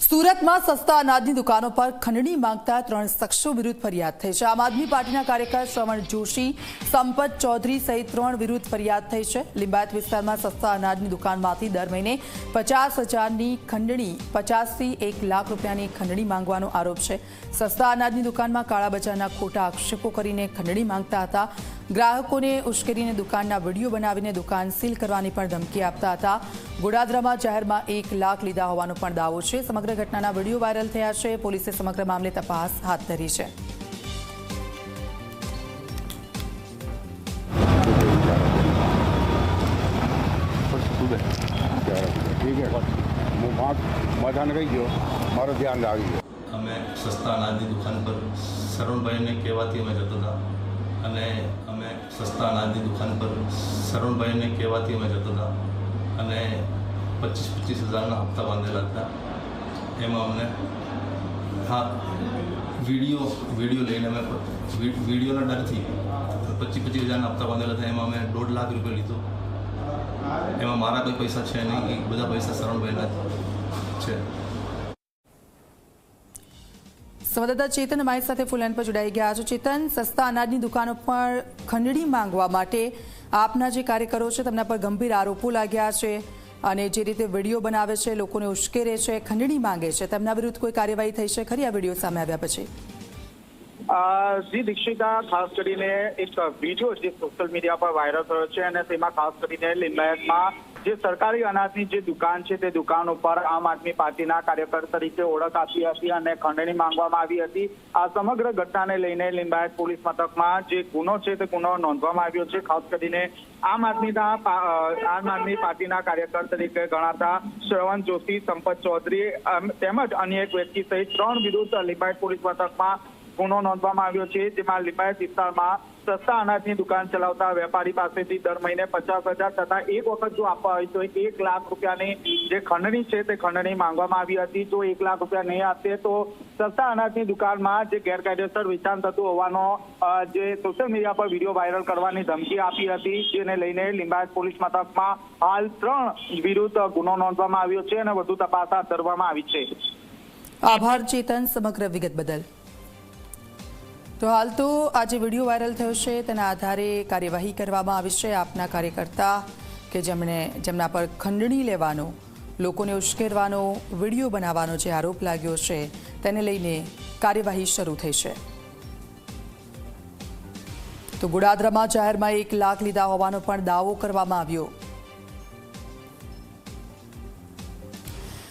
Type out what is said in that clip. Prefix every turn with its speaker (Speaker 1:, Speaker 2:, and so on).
Speaker 1: સુરતમાં સસ્તા અનાજની દુકાનો પર ખંડણી માંગતા ત્રણ શખ્સો વિરુદ્ધ ફરિયાદ થઈ છે. આમ આદમી પાર્ટીના કાર્યકર શ્રવણ જોશી, સંપત ચૌધરી સહિત ત્રણ વિરુદ્ધ ફરિયાદ થઈ છે. લિંબાયત વિસ્તારમાં સસ્તા અનાજની દુકાનમાંથી દર મહિને પચાસ હજારની ખંડણી, પચાસથી એક લાખ રૂપિયાની ખંડણી માંગવાનો આરોપ છે. સસ્તા અનાજની દુકાનમાં કાળા બજારના ખોટા આક્ષેપો કરીને ખંડણી માંગતા હતા. ગ્રાહકોને ઉશ્કેરીને દુકાનના વીડિયો બનાવીને દુકાન સીલ કરવાની પણ ધમકી આપતા હતા. ગોડાદરામાં જાહેરમાં એક લાખ લીધા હોવાનો પણ દાવો છે. સમગ્ર ઘટનાના વીડિયો વાયરલ થયા છે. પોલીસે સમગ્ર મામલે તપાસ હાથ ધરી છે.
Speaker 2: હું ધ્યાન આવી ગયો
Speaker 3: અમે સસ્તા અનાજની દુકાન પર શરણભાઈને કહેવાથી અમે જતો હતા. અને અમે સસ્તા અનાજની દુકાન પર શરણભાઈને કહેવાથી અમે જતો હતા. અને પચીસ પચીસ હજારના હપ્તા બાંધેલા હતા. એમાં અમને હા, વીડિયો વીડિયો લઈને અમે વિડીયોના ડરથી પચીસ પચીસ હજારના હપ્તા બાંધેલા હતા. એમાં અમે દોઢ લાખ રૂપિયા લીધો. એમાં મારા કોઈ પૈસા છે નહીં. બધા પૈસા શરણભાઈના છે.
Speaker 1: સંવાદદાતા ચેતન અમારી સાથે ફૂલન પર જોડાઈ ગયા છે. ચેતન, સસ્તા અનાજની દુકાનો પર ખંડણી માંગવા માટે આપના જે કાર્યકરો છે, તેમના પર ગંભીર આરોપો લાગ્યા છે અને જે રીતે વીડિયો બનાવે છે, લોકોને ઉશ્કેરે છે, ખંડણી માંગે છે, તેમના વિરુદ્ધ કોઈ કાર્યવાહી થઈ છે? ખરી આ વીડિયો સામે આવ્યા પછી.
Speaker 4: જી દીક્ષિતા, ખાસ કરીને એક વીડિયો જે સોશિયલ મીડિયા પર વાયરલ થયો છે અને તેમાં ખાસ કરીને લિંબાયતમાં જે સરકારી અનાજની જે દુકાન છે તે દુકાન ઉપર આમ આદમી પાર્ટીના કાર્યકર તરીકે ઓળખ આપી હતી અને ખંડણી માંગવામાં આવી હતી. આ સમગ્ર ઘટનાને લઈને લિંબાયત પોલીસ મથકમાં જે ગુનો છે તે ગુનો નોંધવામાં આવ્યો છે. ખાસ કરીને આમ આદમીના આમ આદમી પાર્ટીના કાર્યકર તરીકે ગણાતા શ્રવણ જોશી સંપત ચૌધરી તેમજ અન્ય એક વ્યક્તિ સહિત ત્રણ વિરુદ્ધ લિંબાયત પોલીસ મથકમાં ગુનો નોંધવામાં આવ્યો છે. જેમાં લિંબાયત વિસ્તારમાં સસ્તા અનાજની દુકાન ચલાવતા વેપારી પાસેથી દર મહિને પચાસ હજાર તથા એક વખત જો આપવા હોય તો એક લાખ રૂપિયાની જે ખંડણી છે તે ખંડણી માંગવામાં આવી હતી. જો એક લાખ રૂપિયા નહીં આપે તો સસ્તા અનાજની દુકાનમાં જે ગેરકાયદેસર વેચાણ થતું હોવાનો જે સોશિયલ મીડિયા પર વીડિયો વાયરલ કરવાની ધમકી આપી હતી. જેને લઈને લિંબાયત પોલીસ મથકમાં હાલ ત્રણ વિરુદ્ધ ગુનો નોંધવામાં આવ્યો છે અને વધુ તપાસ હાથ ધરવામાં આવી છે.
Speaker 1: આભાર ચેતન, સમગ્ર વિગત બદલ. તો હાલ તો આ જે વીડિયો વાયરલ થયો છે, તેના આધારે કાર્યવાહી કરવામાં આવી છે. આપના કાર્યકર્તા કે જેમણે, જેમના પર ખંડણી લેવાનો, લોકોને ઉશ્કેરવાનો વીડિયો બનાવવાનો જે આરોપ લાગ્યો છે, તેને લઈને કાર્યવાહી શરૂ થઈ છે. તો ગુડાદરામાં જાહેરમાં એક લાખ લીધા હોવાનો પણ દાવો કરવામાં આવ્યો.